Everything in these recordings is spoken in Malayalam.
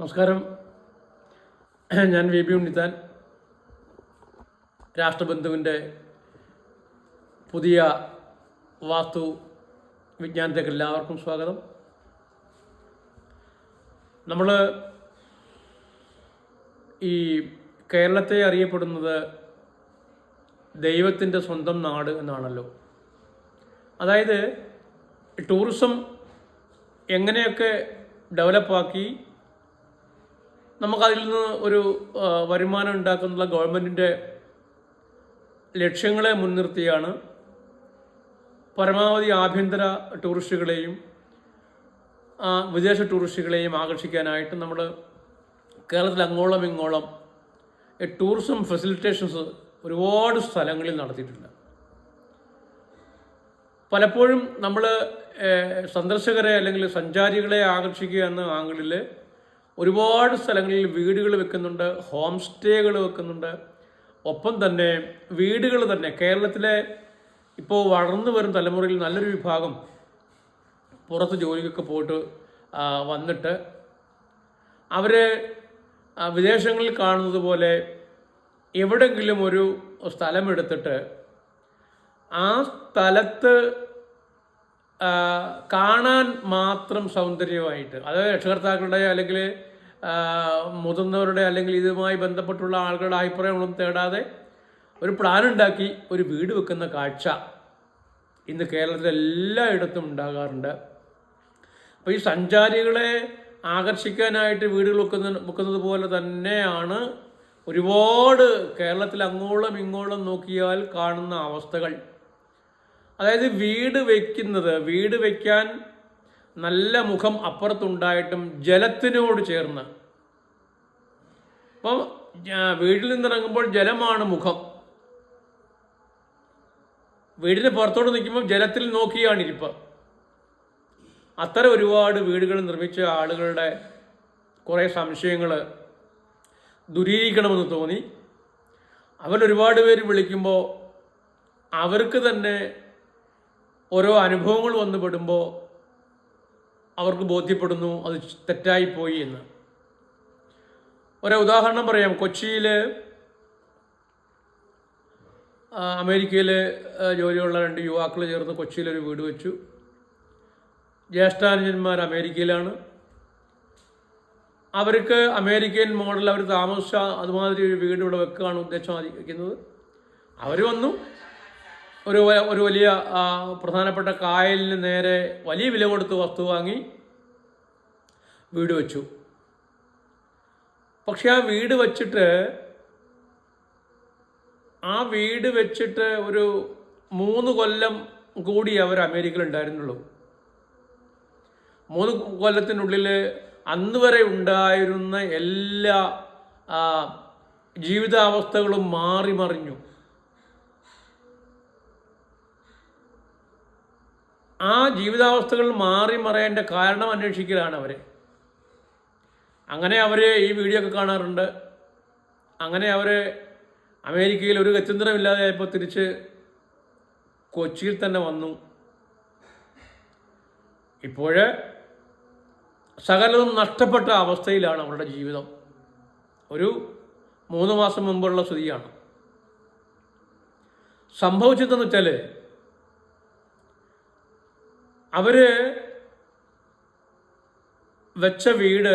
നമസ്കാരം. ഞാൻ വി ബി ഉണ്ണിത്താൻ. രാഷ്ട്രബന്ധുവിന്റെ പുതിയ വാസ്തു വിജ്ഞാനത്തേക്ക് എല്ലാവർക്കും സ്വാഗതം. നമ്മൾ ഈ കേരളത്തെ അറിയപ്പെടുന്നത് ദൈവത്തിന്റെ സ്വന്തം നാട് എന്നാണല്ലോ. അതായത് ടൂറിസം എങ്ങനെയൊക്കെ ഡെവലപ്പാക്കി നമുക്കതിൽ നിന്ന് ഒരു വരുമാനം ഉണ്ടാക്കുന്ന ഗവൺമെന്റിന്റെ ലക്ഷ്യങ്ങളെ മുൻനിർത്തിയാണ് പരമാവധി ആഭ്യന്തര ടൂറിസ്റ്റുകളെയും വിദേശ ടൂറിസ്റ്റുകളെയും ആകർഷിക്കാനായിട്ട് നമ്മൾ കേരളത്തിൽ അങ്ങോളം ഇങ്ങോളം ടൂറിസം ഫെസിലിറ്റേഷൻസ് ഒരുപാട് സ്ഥലങ്ങളിൽ നടത്തിയിട്ടുണ്ട്. പലപ്പോഴും നമ്മൾ സന്ദർശകരെ അല്ലെങ്കിൽ സഞ്ചാരികളെ ആകർഷിക്കുക എന്ന ആംഗിളിൽ ഒരുപാട് സ്ഥലങ്ങളിൽ വീടുകൾ വെക്കുന്നുണ്ട് ഹോം സ്റ്റേകൾ വെക്കുന്നുണ്ട്. ഒപ്പം തന്നെ വീടുകൾ തന്നെ കേരളത്തിലെ ഇപ്പോൾ വളർന്നു വരും തലമുറയിൽ നല്ലൊരു വിഭാഗം പുറത്ത് ജോലിക്കൊക്കെ പോയിട്ട് വന്നിട്ട് അവർ വിദേശങ്ങളിൽ കാണുന്നത് പോലെ എവിടെങ്കിലും ഒരു സ്ഥലമെടുത്തിട്ട് ആ സ്ഥലത്ത് കാണാൻ മാത്രം സൗന്ദര്യമായിട്ട് അതായത് രക്ഷകർത്താക്കളുടെ അല്ലെങ്കിൽ മുതിർന്നവരുടെ അല്ലെങ്കിൽ ഇതുമായി ബന്ധപ്പെട്ടുള്ള ആളുകളുടെ അഭിപ്രായങ്ങളൊന്നും തേടാതെ ഒരു പ്ലാൻ ഉണ്ടാക്കി ഒരു വീട് വെക്കുന്ന കാഴ്ച ഇന്ന് കേരളത്തിൽ എല്ലായിടത്തും ഉണ്ടാകാറുണ്ട്. അപ്പോൾ ഈ സഞ്ചാരികളെ ആകർഷിക്കാനായിട്ട് വീടുകൾ വെക്കുന്ന വെക്കുന്നത് പോലെ തന്നെയാണ് ഒരുപാട് കേരളത്തിൽ അങ്ങോളം ഇങ്ങോളം നോക്കിയാൽ കാണുന്ന അവസ്ഥകൾ. അതായത് വീട് വയ്ക്കുന്നത് വീട് വയ്ക്കാൻ നല്ല മുഖം അപ്പുറത്തുണ്ടായിട്ടും ജലത്തിനോട് ചേർന്ന്. അപ്പം വീട്ടിൽ നിന്നിറങ്ങുമ്പോൾ ജലമാണ് മുഖം. വീടിന് പുറത്തോട്ട് നിൽക്കുമ്പോൾ ജലത്തിൽ നോക്കിയാണ് ഇരിപ്പ്. അത്ര ഒരുപാട് വീടുകൾ നിർമ്മിച്ച ആളുകളുടെ കുറേ സംശയങ്ങൾ ദുരീകരിക്കണമെന്ന് തോന്നി. അവരൊരുപാട് പേര് വിളിക്കുമ്പോൾ അവർക്ക് തന്നെ ഓരോ അനുഭവങ്ങൾ വന്നുപെടുമ്പോൾ അവർക്ക് ബോധ്യപ്പെടുന്നു അത് തെറ്റായിപ്പോയി എന്ന്. ഒരു ഉദാഹരണം പറയാം കൊച്ചിയിൽ അമേരിക്കയിൽ ജോലിയുള്ള രണ്ട് യുവാക്കൾ ചേർന്ന് കൊച്ചിയിലൊരു വീട് വെച്ചു. ജ്യേഷ്ഠാനുജന്മാർ അമേരിക്കയിലാണ്. അവർക്ക് അമേരിക്കൻ മോഡൽ അവർ താമസിച്ച അതുമാതിരി ഒരു വീട് ഇവിടെ വെക്കുകയാണ് ഉദ്ദേശം വയ്ക്കുന്നത് അവർ വന്നു. ഒരു ഒരു വലിയ പ്രധാനപ്പെട്ട കായലിന് നേരെ വലിയ വില കൊടുത്ത് വസ്തു വാങ്ങി വീട് വെച്ചു. പക്ഷെ ആ വീട് വച്ചിട്ട് ആ വീട് വെച്ചിട്ട് ഒരു മൂന്ന് കൊല്ലം കൂടി അവർ അമേരിക്കയിൽ ഉണ്ടായിരുന്നുള്ളൂ. മൂന്ന് കൊല്ലത്തിനുള്ളിൽ അന്ന് വരെ ഉണ്ടായിരുന്ന എല്ലാ ജീവിതാവസ്ഥകളും മാറി മറിഞ്ഞു. ആ ജീവിതാവസ്ഥകൾ മാറി മറയേണ്ട കാരണം അന്വേഷിക്കലാണ് അവരെ. അങ്ങനെ അവർ ഈ വീഡിയോ ഒക്കെ കാണാറുണ്ട്. അങ്ങനെ അവർ അമേരിക്കയിൽ ഒരു ഗത്യന്തരമില്ലാതെയായപ്പോൾ തിരിച്ച് കൊച്ചിയിൽ തന്നെ വന്നു. ഇപ്പോൾ സകലതും നഷ്ടപ്പെട്ട അവസ്ഥയിലാണ് അവരുടെ ജീവിതം. ഒരു മൂന്ന് മാസം മുമ്പുള്ള സ്ഥിതിയാണ്. സംഭവിച്ചതെന്ന് വെച്ചാൽ അവർ വെച്ച വീട്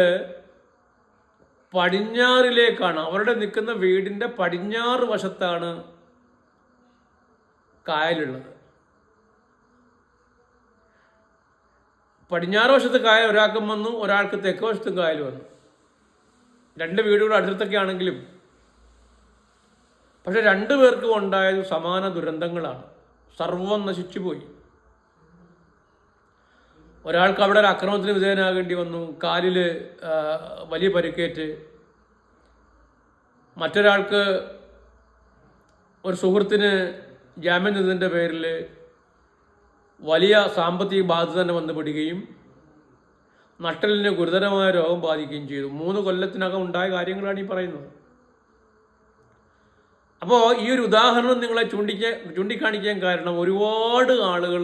പടിഞ്ഞാറിലേക്കാണ്. അവരുടെ നിൽക്കുന്ന വീടിന്റെ പടിഞ്ഞാറ് വശത്താണ് കായലുള്ളത്. പടിഞ്ഞാറ് വശത്ത് കായൽ ഒരാൾക്കും വന്നു ഒരാൾക്ക് തെക്ക് വശത്തും കായൽ വന്നു. രണ്ട് വീടുകൾ അടുത്തൊക്കെ ആണെങ്കിലും. പക്ഷെ രണ്ടു പേർക്കും ഉണ്ടായത് സമാന ദുരന്തങ്ങളാണ്. സർവം നശിച്ചു പോയി. ഒരാൾക്ക് അവിടെ ഒരു അക്രമത്തിന് വിധേയനാകേണ്ടി വന്നു. കാലിൽ വലിയ പരിക്കേറ്റ്. മറ്റൊരാൾക്ക് ഒരു സുഹൃത്തിന് ജാമ്യം നിന്നതിന്റെ പേരിൽ വലിയ സാമ്പത്തിക ബാധ്യത തന്നെ വന്നുപെടുകയും നട്ടലിന് ഗുരുതരമായ രോഗം ബാധിക്കുകയും ചെയ്തു. മൂന്ന് കൊല്ലത്തിനകം ഉണ്ടായ കാര്യങ്ങളാണ് ഈ പറയുന്നത്. അപ്പോൾ ഈ ഒരു ഉദാഹരണം നിങ്ങളെ ചൂണ്ടിക്കാൻ ചൂണ്ടിക്കാണിക്കാൻ കാരണം ഒരുപാട് ആളുകൾ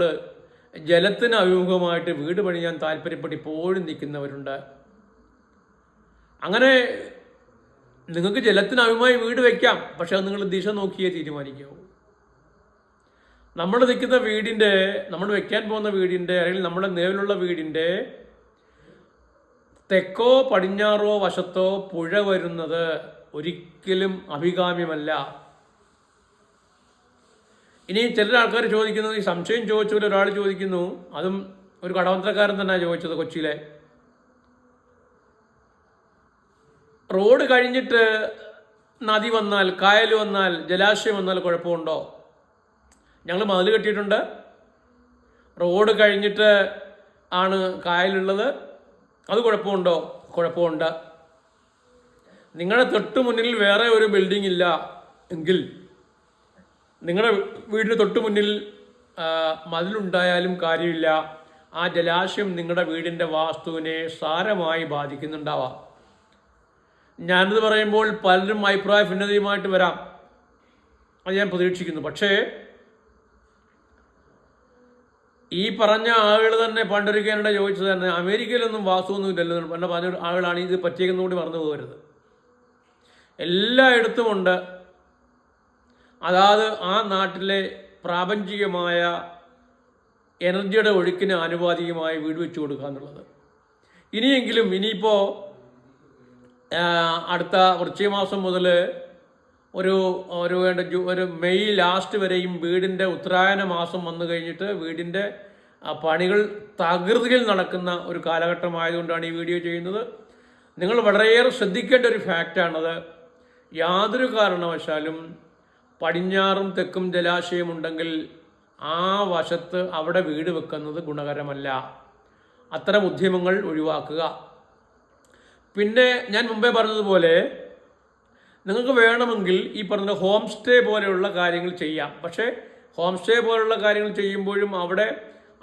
ജലത്തിന് അഭിമുഖമായിട്ട് വീട് പണിയാൻ താല്പര്യപ്പെട്ട് ഇപ്പോഴും നിൽക്കുന്നവരുണ്ട്. അങ്ങനെ നിങ്ങൾക്ക് ജലത്തിന് അഭിമുഖമായി വീട് വെക്കാം പക്ഷെ നിങ്ങൾ ദിശ നോക്കിയേ തീരുമാനിക്കാവൂ നമ്മൾ നിൽക്കുന്ന വീടിന്റെ നമ്മൾ വെക്കാൻ പോകുന്ന വീടിന്റെ അല്ലെങ്കിൽ നമ്മുടെ നിലവിലുള്ള വീടിന്റെ തെക്കോ പടിഞ്ഞാറോ വശത്തോ പുഴ വരുന്നത് ഒരിക്കലും അഭികാമ്യമല്ല. ഇനി ചില ആൾക്കാർ ചോദിക്കുന്നു ഈ സംശയം ചോദിച്ചവർ ഒരാൾ ചോദിക്കുന്നു അതും ഒരു കടവന്ത്രക്കാരൻ തന്നെ ചോദിച്ചത് കൊച്ചിയിലെ. റോഡ് കഴിഞ്ഞിട്ട് നദി വന്നാൽ കായൽ വന്നാൽ ജലാശയം വന്നാൽ കുഴപ്പമുണ്ടോ? ഞങ്ങൾ മതിൽ കെട്ടിയിട്ടുണ്ട്. റോഡ് കഴിഞ്ഞിട്ട് ആണ് കായലുള്ളത്. അത് കുഴപ്പമുണ്ടോ? കുഴപ്പമുണ്ട്. നിങ്ങളുടെ തൊട്ട് മുന്നിൽ വേറെ ഒരു ബിൽഡിംഗ് ഇല്ല. എങ്കിൽ നിങ്ങളുടെ വീടിന് തൊട്ട് മുന്നിൽ മതിലുണ്ടായാലും കാര്യമില്ല. ആ ജലാശയം നിങ്ങളുടെ വീടിന്റെ വാസ്തുവിനെ സാരമായി ബാധിക്കുന്നുണ്ടാവാം. ഞാനിത് പറയുമ്പോൾ പലരും അഭിപ്രായ ഭിന്നതയുമായിട്ട് വരാം. അത് ഞാൻ പ്രതീക്ഷിക്കുന്നു. പക്ഷേ ഈ പറഞ്ഞ ആളുകൾ തന്നെ പണ്ടൊരിക്കലുടെ ചോദിച്ചത് തന്നെ അമേരിക്കയിലൊന്നും വാസ്തുവൊന്നും ഇല്ലല്ലോ പണ്ട് പറഞ്ഞ ആളുകളാണ് ഇത് പറ്റിയെന്നും കൂടി മറന്നു പോകരുത് എല്ലായിടത്തും ഉണ്ട്. അതാത് ആ നാട്ടിലെ പ്രാപഞ്ചികമായ എനർജിയുടെ ഒഴുക്കിന് ആനുപാതികമായി വീട് വെച്ചു കൊടുക്കുക എന്നുള്ളത്. ഇനിയെങ്കിലും ഇനിയിപ്പോൾ അടുത്ത വൃശ്ചിക മാസം മുതൽ ഒരു ഒരു വേണ്ട ഒരു മെയ് ലാസ്റ്റ് വരെയും വീടിന്റെ ഉത്തരായന മാസം വന്നു കഴിഞ്ഞിട്ട് വീടിന്റെ പണികൾ തകൃതിയിൽ നടക്കുന്ന ഒരു കാലഘട്ടമായതുകൊണ്ടാണ് ഈ വീഡിയോ ചെയ്യുന്നത്. നിങ്ങൾ വളരെയേറെ ശ്രദ്ധിക്കേണ്ട ഒരു ഫാക്റ്റാണത്. യാതൊരു കാരണവശാലും പടിഞ്ഞാറും തെക്കും ജലാശയമുണ്ടെങ്കിൽ ആ വശത്ത് അവിടെ വീട് വെക്കുന്നത് ഗുണകരമല്ല. അത്തരം ഉദ്യമങ്ങൾ ഒഴിവാക്കുക. പിന്നെ ഞാൻ മുമ്പേ പറഞ്ഞതുപോലെ നിങ്ങൾക്ക് വേണമെങ്കിൽ ഈ പറഞ്ഞ ഹോം സ്റ്റേ പോലെയുള്ള കാര്യങ്ങൾ ചെയ്യാം. പക്ഷേ ഹോം സ്റ്റേ പോലുള്ള കാര്യങ്ങൾ ചെയ്യുമ്പോഴും അവിടെ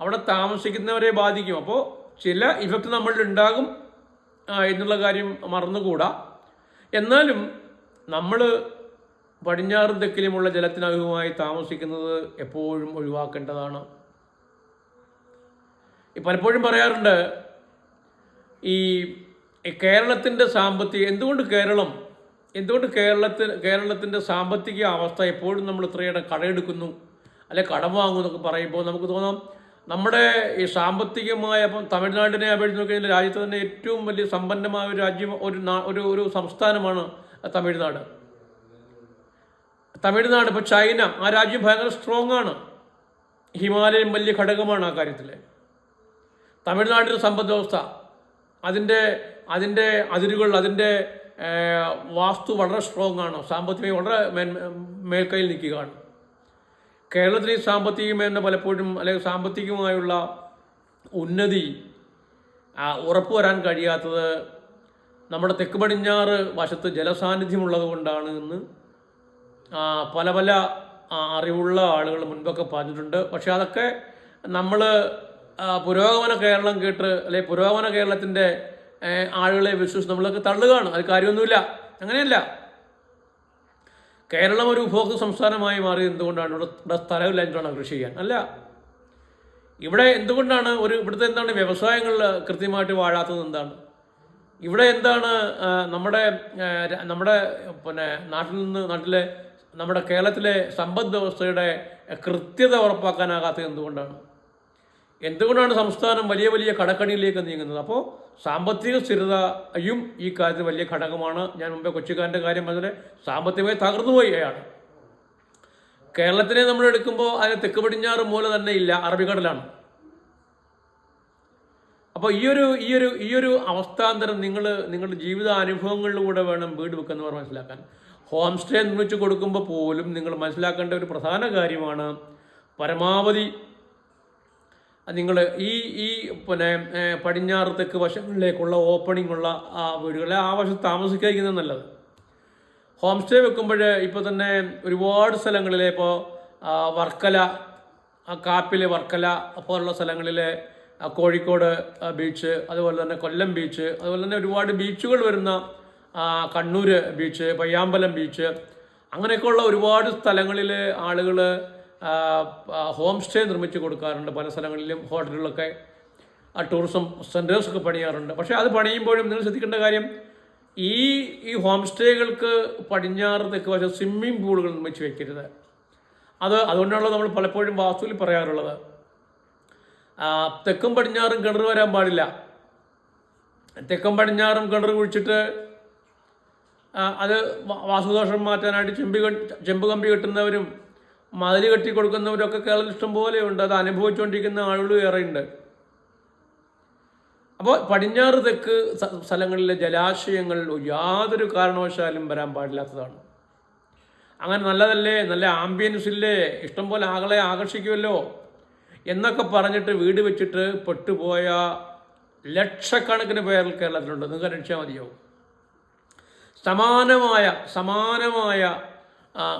അവിടെ താമസിക്കുന്നവരെ ബാധിക്കും. അപ്പോൾ ചില ഇഫക്റ്റ് നമ്മളിൽ ഉണ്ടാകും എന്നുള്ള കാര്യം മറന്നുകൂടാ. എന്നാലും നമ്മൾ പടിഞ്ഞാറും തെക്കിലുമുള്ള ജലത്തിനകവുമായി താമസിക്കുന്നത് എപ്പോഴും ഒഴിവാക്കേണ്ടതാണ്. പലപ്പോഴും പറയാറുണ്ട് ഈ കേരളത്തിന്റെ സാമ്പത്തിക എന്തുകൊണ്ട് കേരളം എന്തുകൊണ്ട് കേരളത്തിൽ കേരളത്തിന്റെ സാമ്പത്തിക അവസ്ഥ എപ്പോഴും നമ്മൾ ഇത്രയേറെ കടമെടുക്കുന്നു അല്ലെ കടം വാങ്ങും എന്നൊക്കെ പറയുമ്പോൾ നമുക്ക് തോന്നാം നമ്മുടെ ഈ സാമ്പത്തികമായ ഇപ്പം തമിഴ്നാടിനെ അപേക്ഷിച്ച് നോക്കിയാൽ രാജ്യത്ത് തന്നെ ഏറ്റവും വലിയ സമ്പന്നമായ ഒരു രാജ്യം ഒരു ഒരു സംസ്ഥാനമാണ് തമിഴ്നാട്. തമിഴ്നാട് ഇപ്പോൾ ചൈന ആ രാജ്യം ഭയങ്കര സ്ട്രോങ് ആണ്. ഹിമാലയം വലിയ ഘടകമാണ് ആ കാര്യത്തിൽ തമിഴ്നാടിന്റെ സമ്പദ് വ്യവസ്ഥ അതിന്റെ അതിന്റെ അതിരുകൾ അതിന്റെ വാസ്തു വളരെ സ്ട്രോങ് ആണ്. സാമ്പത്തികമായി വളരെ മേൽക്കൈയിൽ നിൽക്കുകയാണ്. കേരളത്തിൽ ഈ സാമ്പത്തിക മേഖല പലപ്പോഴും അല്ലെങ്കിൽ സാമ്പത്തികമായുള്ള ഉന്നതി ഉറപ്പുവരാൻ ഉറപ്പു വരാൻ കഴിയാത്തത് നമ്മുടെ തെക്ക് പടിഞ്ഞാറ് വശത്ത് ജലസാന്നിധ്യമുള്ളത് കൊണ്ടാണ് എന്ന് പല പല അറിവുള്ള ആളുകൾ മുൻപൊക്കെ പറഞ്ഞിട്ടുണ്ട്. പക്ഷെ അതൊക്കെ നമ്മൾ പുരോഗമന കേരളം കേട്ട് അല്ലെ പുരോഗമന കേരളത്തിന്റെ ആളുകളെ വിശ്വസിച്ച് നമ്മളൊക്കെ തള്ളുകയാണ്. അത് കാര്യമൊന്നുമില്ല. അങ്ങനെയല്ല. കേരളം ഒരു ഉപഭോക്തൃ സംസ്ഥാനമായി മാറി എന്തുകൊണ്ടാണ്? ഇവിടെ ഇവിടെ സ്ഥലമില്ലാഞ്ഞിട്ടാണ് കൃഷി ചെയ്യാൻ. അല്ല. ഇവിടെ എന്തുകൊണ്ടാണ് ഒരു ഇവിടുത്തെ എന്താണ് വ്യവസായങ്ങൾ കൃത്യമായിട്ട് വാഴാത്തത് എന്താണ്? ഇവിടെ എന്താണ് നമ്മുടെ നമ്മുടെ പിന്നെ നാട്ടിൽ നിന്ന് നാട്ടിലെ നമ്മുടെ കേരളത്തിലെ സമ്പദ് വ്യവസ്ഥയുടെ കൃത്യത ഉറപ്പാക്കാനാകാത്തത് എന്തുകൊണ്ടാണ്? എന്തുകൊണ്ടാണ് സംസ്ഥാനം വലിയ വലിയ കടക്കണിയിലേക്ക് നീങ്ങുന്നത്? അപ്പോൾ സാമ്പത്തിക സ്ഥിരതയും ഈ കാര്യത്തിൽ വലിയ ഘടകമാണ്. ഞാൻ മുമ്പേ കൊച്ചിക്കാരന്റെ കാര്യം പറഞ്ഞത് സാമ്പത്തികമായി തകർന്നുപോയി അയാൾ. കേരളത്തിനെ നമ്മൾ എടുക്കുമ്പോൾ അതിന് തെക്ക് പടിഞ്ഞാറ് മൂല തന്നെ ഇല്ല അറബിക്കടലാണ്. അപ്പോൾ ഈ ഒരു ഈ ഒരു ഈ ഒരു അവസ്ഥാന്തരം നിങ്ങൾ നിങ്ങളുടെ ജീവിതാനുഭവങ്ങളിലൂടെ വേണം വീട് വെക്കുന്നവർ മനസ്സിലാക്കാൻ. ഹോം സ്റ്റേ നിർമ്മിച്ചു കൊടുക്കുമ്പോൾ പോലും നിങ്ങൾ മനസ്സിലാക്കേണ്ട ഒരു പ്രധാന കാര്യമാണ് പരമാവധി നിങ്ങൾ ഈ ഈ പിന്നെ പടിഞ്ഞാറ് തെക്ക് വശങ്ങളിലേക്കുള്ള ഓപ്പണിംഗ് ഉള്ള ആ വീടുകളെ ആ വശത്ത് താമസിക്കാതിരിക്കുന്നത് നല്ലത്. ഹോം സ്റ്റേ വെക്കുമ്പോൾ ഇപ്പോൾ തന്നെ ഒരുപാട് സ്ഥലങ്ങളിൽ ഇപ്പോൾ വർക്കല കാപ്പിലെ വർക്കല പോലുള്ള സ്ഥലങ്ങളിൽ കോഴിക്കോട് ബീച്ച് അതുപോലെ തന്നെ കൊല്ലം ബീച്ച് അതുപോലെ തന്നെ ഒരുപാട് ബീച്ചുകൾ വരുന്ന കണ്ണൂർ ബീച്ച് പയ്യാമ്പലം ബീച്ച് അങ്ങനെയൊക്കെയുള്ള ഒരുപാട് സ്ഥലങ്ങളിൽ ആളുകൾ ഹോം സ്റ്റേ നിർമ്മിച്ച് കൊടുക്കാറുണ്ട്. പല സ്ഥലങ്ങളിലും ഹോട്ടലുകളൊക്കെ ആ ടൂറിസം സെന്റേഴ്സൊക്കെ പണിയാറുണ്ട്. പക്ഷേ അത് പണിയുമ്പോഴും നിങ്ങൾ ശ്രദ്ധിക്കേണ്ട കാര്യം ഈ ഈ ഹോം സ്റ്റേകൾക്ക് പടിഞ്ഞാറ് തെക്ക് വശം സ്വിമ്മിംഗ് പൂളുകൾ നിർമ്മിച്ച് വെക്കരുത്. അത് അതുകൊണ്ടാണല്ലോ നമ്മൾ പലപ്പോഴും വാസ്തുവിൽ പറയാറുള്ളത്. തെക്കും പടിഞ്ഞാറും കിണർ വരാൻ പാടില്ല. തെക്കും പടിഞ്ഞാറും കിണർ കുഴിച്ചിട്ട് അത് വാസുദോഷം മാറ്റാനായിട്ട് ചെമ്പി ചെമ്പ് കമ്പി കെട്ടുന്നവരും മതിൽ കെട്ടി കൊടുക്കുന്നവരൊക്കെ കേരളത്തിൽ ഇഷ്ടം പോലെയുണ്ട് അത് അനുഭവിച്ചുകൊണ്ടിരിക്കുന്ന ആളുകൾ ഏറെയുണ്ട്. അപ്പോൾ പടിഞ്ഞാറ് തെക്ക് സ്ഥലങ്ങളിലെ ജലാശയങ്ങൾ യാതൊരു കാരണവശാലും വരാൻ പാടില്ലാത്തതാണ്. അങ്ങനെ നല്ലതല്ലേ? നല്ല ആംബിയൻസ് ഇല്ലേ? ഇഷ്ടംപോലെ ആകളെ ആകർഷിക്കുമല്ലോ എന്നൊക്കെ പറഞ്ഞിട്ട് വീട് വെച്ചിട്ട് പെട്ടുപോയ ലക്ഷക്കണക്കിന് പേർ കേരളത്തിലുണ്ട്. നിങ്ങൾക്ക് രക്ഷിച്ചാൽ മതിയാവും സമാനമായ സമാനമായ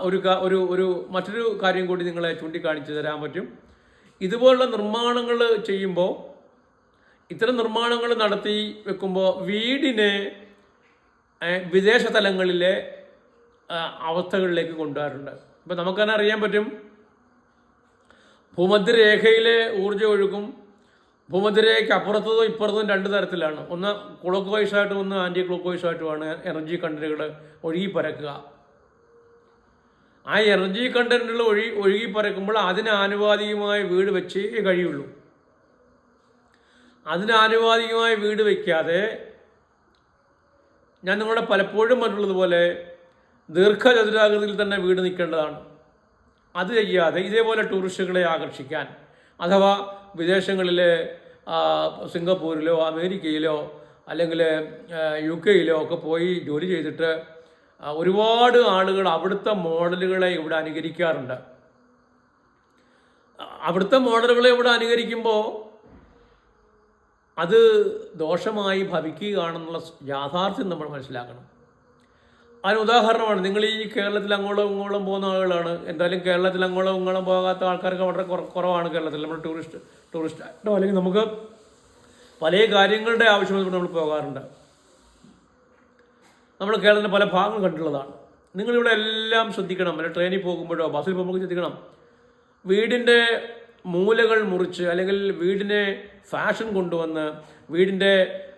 ഒരു ഒരു ഒരു മറ്റൊരു കാര്യം കൂടി നിങ്ങളെ ചൂണ്ടിക്കാണിച്ചു തരാൻ പറ്റും. ഇതുപോലുള്ള നിർമ്മാണങ്ങൾ ചെയ്യുമ്പോൾ ഇത്തരം നിർമ്മാണങ്ങൾ നടത്തി വെക്കുമ്പോൾ വീടിനെ വിദേശ തലങ്ങളിലെ അവസ്ഥകളിലേക്ക് കൊണ്ടുവരാറുണ്ട്. ഇപ്പം നമുക്കതന്നെ അറിയാൻ പറ്റും. ഭൂമധ്യരേഖയിലെ ഊർജ ഒഴുക്കും ഭൂമധ്യരേഖയ്ക്ക് അപ്പുറത്തതും ഇപ്പുറത്തും രണ്ട് തരത്തിലാണ്. ഒന്ന് ക്ലോക്ക് വൈസ് ആയിട്ടും ഒന്ന് ആന്റി ക്ലോക്ക് വൈസ് ആയിട്ടുമാണ് എനർജി കണ്ടന്റുകൾ ഒഴുകി പരക്കുക ആ എനർജി കണ്ടന്റുകൾ ഒഴി ഒഴുകി പരക്കുമ്പോൾ അതിന് ആനുപാതികമായ വീട് വെച്ചേ കഴിയുള്ളൂ. അതിന് ആനുപാതികമായ വീട് വയ്ക്കാതെ ഞാൻ നിങ്ങളോട് പലപ്പോഴും പറഞ്ഞുള്ളതുപോലെ ദീർഘചതുരാകൃതിയിൽ തന്നെ വീട് നിൽക്കേണ്ടതാണ്. അത് ചെയ്യാതെ ഇതേപോലെ ടൂറിസ്റ്റുകളെ ആകർഷിക്കാൻ. അഥവാ വിദേശങ്ങളിലെ സിംഗപ്പൂരിലോ അമേരിക്കയിലോ അല്ലെങ്കിൽ യു കെയിലോ ഒക്കെ പോയി ജോലി ചെയ്തിട്ട് ഒരുപാട് ആളുകൾ അവിടുത്തെ മോഡലുകളെ ഇവിടെ അനുകരിക്കാറുണ്ട്. അവിടുത്തെ മോഡലുകളെ ഇവിടെ അനുകരിക്കുമ്പോൾ അത് ദോഷമായി ഭവിക്കുകയാണെന്നുള്ള യാഥാർത്ഥ്യം നമ്മൾ മനസ്സിലാക്കണം. അതിന് ഉദാഹരണമാണ്. നിങ്ങൾ ഈ കേരളത്തിൽ അങ്ങോളം ഇങ്ങോളം പോകുന്ന ആളുകളാണ്. എന്തായാലും കേരളത്തിൽ അങ്ങോളം ഇങ്ങോളം പോകാത്ത ആൾക്കാർക്ക് വളരെ കുറ- കുറവാണ് കേരളത്തിൽ. നമ്മുടെ ടൂറിസ്റ്റ് ടൂറിസ്റ്റ് ആയിട്ടോ അല്ലെങ്കിൽ നമുക്ക് പല കാര്യങ്ങളുടെ ആവശ്യമായിട്ട് നമ്മൾ പോകാറുണ്ട്. നമ്മൾ കേരളത്തിന്റെ പല ഭാഗങ്ങൾ കണ്ടിട്ടുള്ളതാണ്. നിങ്ങളിവിടെ എല്ലാം ശ്രദ്ധിക്കണം. അല്ലെ ട്രെയിനിൽ പോകുമ്പോഴോ ബസ്സിൽ പോകുമ്പോൾ ശ്രദ്ധിക്കണം. വീടിന്റെ മൂലകൾ മുറിച്ച് അല്ലെങ്കിൽ വീടിനെ ഫാഷൻ കൊണ്ടുവന്ന് വീടിന്റെ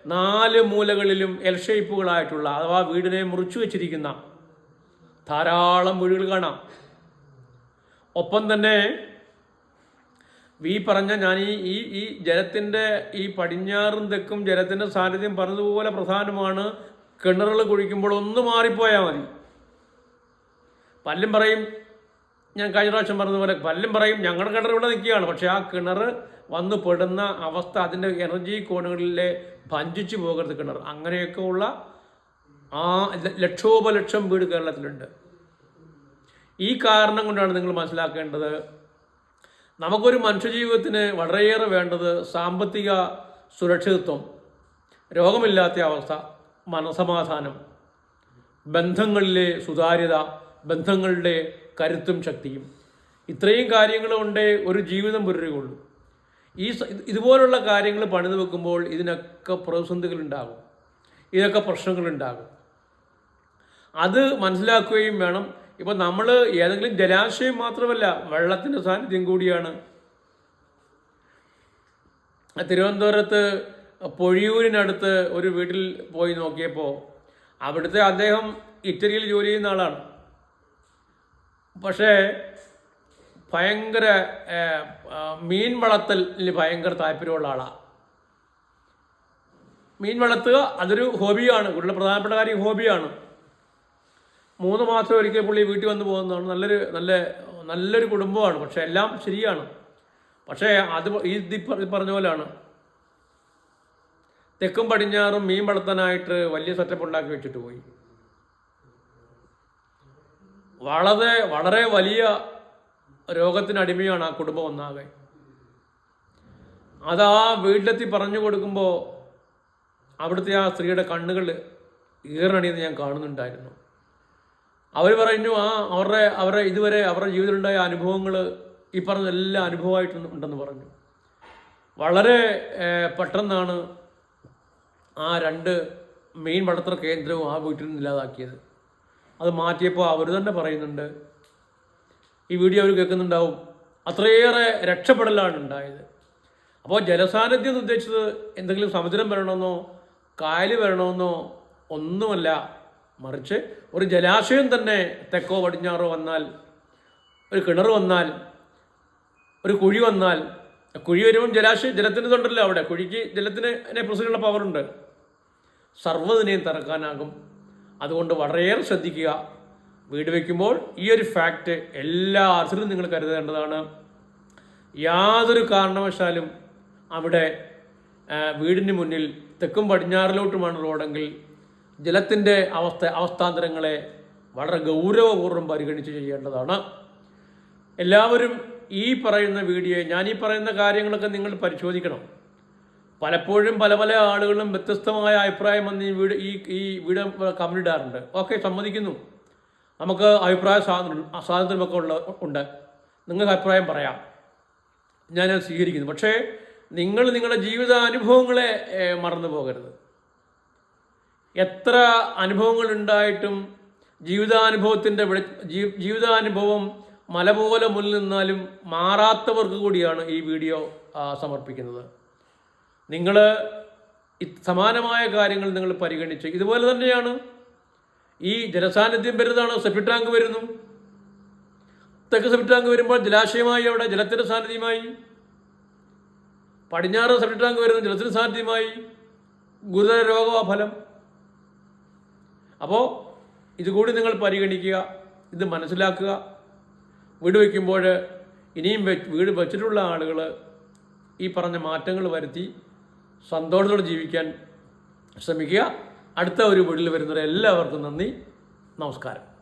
നാല് മൂലകളിലും എൽ ഷേപ്പുകളായിട്ടുള്ള അഥവാ വീടിനെ മുറിച്ചു വെച്ചിരിക്കുന്ന ധാരാളം വീടുകൾ കാണാം. ഒപ്പം തന്നെ ഈ പറഞ്ഞ ഞാൻ ഈ ഈ ഈ ജലത്തിന്റെ ഈ പടിഞ്ഞാറും തെക്കും ജലത്തിന്റെ സാന്നിധ്യം പറഞ്ഞതുപോലെ പ്രധാനമാണ് കിണറുകൾ കുഴിക്കുമ്പോൾ ഒന്ന് മാറിപ്പോയാൽ മതി. പലരും പറയും ഞാൻ കഴിഞ്ഞ പ്രാവശ്യം പറഞ്ഞതുപോലെ പലരും പറയും ഞങ്ങളുടെ കിണർ ഇവിടെ നിൽക്കുകയാണ്. പക്ഷേ ആ കിണർ വന്ന് പെടുന്ന അവസ്ഥ അതിന്റെ എനർജി കോണുകളിലെ ഭഞ്ചിച്ചു പോകരുത് കിണർ. അങ്ങനെയൊക്കെ ഉള്ള ആ ലക്ഷോപലക്ഷം വീട് കേരളത്തിലുണ്ട്. ഈ കാരണം കൊണ്ടാണ് നിങ്ങൾ മനസ്സിലാക്കേണ്ടത്. നമുക്കൊരു മനുഷ്യജീവിതത്തിന് വളരെയേറെ വേണ്ടത് സാമ്പത്തിക സുരക്ഷിതത്വം രോഗമില്ലാത്ത അവസ്ഥ മനസമാധാനം ബന്ധങ്ങളിലെ സുതാര്യത ബന്ധങ്ങളുടെ കരുത്തും ശക്തിയും. ഇത്രയും കാര്യങ്ങളുണ്ടേ ഒരു ജീവിതം പുരുകയുള്ളൂ ഈ ഇതുപോലുള്ള കാര്യങ്ങൾ പണിത് വെക്കുമ്പോൾ ഇതിനൊക്കെ പ്രതിസന്ധികളുണ്ടാകും. ഇതൊക്കെ പ്രശ്നങ്ങളുണ്ടാകും. അത് മനസ്സിലാക്കുകയും വേണം. ഇപ്പം നമ്മൾ ഏതെങ്കിലും ജലാശയം മാത്രമല്ല വെള്ളത്തിന്റെ സാന്നിധ്യം കൂടിയാണ്. തിരുവനന്തപുരത്ത് പൊഴിയൂരിനടുത്ത് ഒരു വീട്ടിൽ പോയി നോക്കിയപ്പോൾ അവിടുത്തെ അദ്ദേഹം ഇറ്റലിയിൽ ജോലി ചെയ്യുന്ന ആളാണ്. പക്ഷേ ഭയങ്കര മീൻ വളർത്തലിൽ ഭയങ്കര താല്പര്യമുള്ള ആളാണ് മീൻ വളർത്തുക അതൊരു ഹോബിയാണ്. കൂടുതൽ പ്രധാനപ്പെട്ട കാര്യം ഹോബിയാണ്. മൂന്ന് മാസം ഒരിക്കൽ പുള്ളി വീട്ടിൽ വന്ന് പോകുന്നതാണ്. നല്ലൊരു നല്ല നല്ലൊരു കുടുംബമാണ്. പക്ഷെ എല്ലാം ശരിയാണ്. പക്ഷേ അത് ഈ പറഞ്ഞ പോലെയാണ്. തെക്കും പടിഞ്ഞാറും മീൻ വളർത്താനായിട്ട് വലിയ സെറ്റപ്പ് ഉണ്ടാക്കി വെച്ചിട്ട് പോയി. വളരെ വളരെ വലിയ രോഗത്തിന് അടിമയാണ് ആ കുടുംബം ഒന്നാകെ. അത് ആ വീട്ടിലെത്തി പറഞ്ഞു കൊടുക്കുമ്പോൾ അവിടുത്തെ ആ സ്ത്രീയുടെ കണ്ണുകൾ ഈറണിയെന്ന് ഞാൻ കാണുന്നുണ്ടായിരുന്നു. അവർ പറഞ്ഞു ആ അവരുടെ അവരുടെ ഇതുവരെ അവരുടെ ജീവിതത്തിലുണ്ടായ അനുഭവങ്ങൾ ഈ പറഞ്ഞ എല്ലാ അനുഭവമായിട്ട് ഉണ്ടെന്ന് പറഞ്ഞു. വളരെ പെട്ടെന്നാണ് ആ രണ്ട് മീൻ വളർത്തൽ കേന്ദ്രവും ആ വീട്ടിൽ നിന്ന് ഇല്ലാതാക്കിയത്. അത് മാറ്റിയപ്പോൾ അവർ തന്നെ പറയുന്നുണ്ട്. ഈ വീഡിയോ അവർ കേൾക്കുന്നുണ്ടാവും. അത്രയേറെ രക്ഷപ്പെടലാണ് ഉണ്ടായത്. അപ്പോൾ ജലസാന്നിധ്യം എന്ന് ഉദ്ദേശിച്ചത് എന്തെങ്കിലും സമുദ്രം വരണമെന്നോ കായൽ വരണമെന്നോ ഒന്നുമല്ല. മറിച്ച് ഒരു ജലാശയം തന്നെ തെക്കോ പടിഞ്ഞാറോ വന്നാൽ ഒരു കിണർ വന്നാൽ ഒരു കുഴി വന്നാൽ കുഴി വരുമ്പം ജലാശയം ജലത്തിന് തൊണ്ടല്ലോ അവിടെ? കുഴിക്ക് ജലത്തിന് അതിനെ പ്രസിഡന്റുള്ള പവറുണ്ട് സർവതിനെയും തറക്കാനാകും അതുകൊണ്ട് വളരെയേറെ ശ്രദ്ധിക്കുക. വീട് വയ്ക്കുമ്പോൾ ഈ ഒരു ഫാക്റ്റ് എല്ലാ അർത്ഥത്തിലും നിങ്ങൾ കരുതേണ്ടതാണ്. യാതൊരു കാരണവശാലും അവിടെ വീടിന് മുന്നിൽ തെക്കും പടിഞ്ഞാറിലോട്ടുമാണ് റോഡെങ്കിൽ ജലത്തിന്റെ അവസ്ഥ അവസ്ഥാന്തരങ്ങളെ വളരെ ഗൗരവപൂർവം പരിഗണിച്ച് ചെയ്യേണ്ടതാണ്. എല്ലാവരും ഈ പറയുന്ന വീഡിയോ ഞാൻ ഈ പറയുന്ന കാര്യങ്ങളൊക്കെ നിങ്ങൾ പരിശോധിക്കണം. പലപ്പോഴും പല പല ആളുകളും വ്യത്യസ്തമായ അഭിപ്രായം വന്ന് ഈ വീട് ഈ ഈ വീട് ഇടാറുണ്ട്. ഓക്കെ സമ്മതിക്കുന്നു. നമുക്ക് അഭിപ്രായ സ്വാതന്ത്ര്യം സ്വാതന്ത്ര്യമൊക്കെ ഉള്ള ഉണ്ട്. നിങ്ങൾക്ക് അഭിപ്രായം പറയാം. ഞാൻ സ്വീകരിക്കുന്നു. പക്ഷേ നിങ്ങൾ നിങ്ങളുടെ ജീവിതാനുഭവങ്ങളെ മറന്നു പോകരുത്. എത്ര അനുഭവങ്ങൾ ഉണ്ടായിട്ടും ജീവിതാനുഭവത്തിന്റെ ജീവിതാനുഭവം മല പോലെ മുന്നിൽ നിന്നാലും മാറാത്തവർക്ക് കൂടിയാണ് ഈ വീഡിയോ സമർപ്പിക്കുന്നത്. നിങ്ങൾ സമാനമായ കാര്യങ്ങൾ നിങ്ങൾ പരിഗണിച്ചു ഇതുപോലെ തന്നെയാണ്. ഈ ജലസാന്നിധ്യം വരുന്നതാണ്? സെപ്റ്റി ടാങ്ക് വരുന്നു. തെക്ക് സെപ്റ്റി ടാങ്ക് വരുമ്പോൾ ജലാശയമായി അവിടെ ജലത്തിന്റെ സാന്നിധ്യമായി. പടിഞ്ഞാറ് സെപ്റ്റി ടാങ്ക് വരുന്നു ജലത്തിന്റെ സാന്നിധ്യമായി. ഗുരുതര രോഗഫലം അപ്പോൾ ഇതുകൂടി നിങ്ങൾ പരിഗണിക്കുക ഇത് മനസ്സിലാക്കുക. വീട് വയ്ക്കുമ്പോൾ ഇനിയും വീട് വെച്ചിട്ടുള്ള ആളുകൾ ഈ പറഞ്ഞ മാറ്റങ്ങൾ വരുത്തി സന്തോഷത്തോടെ ജീവിക്കാൻ ശ്രമിക്കുക. അടുത്ത ഒരു വീട്ടിൽ വരുന്നവരെ എല്ലാവർക്കും നന്ദി. നമസ്കാരം.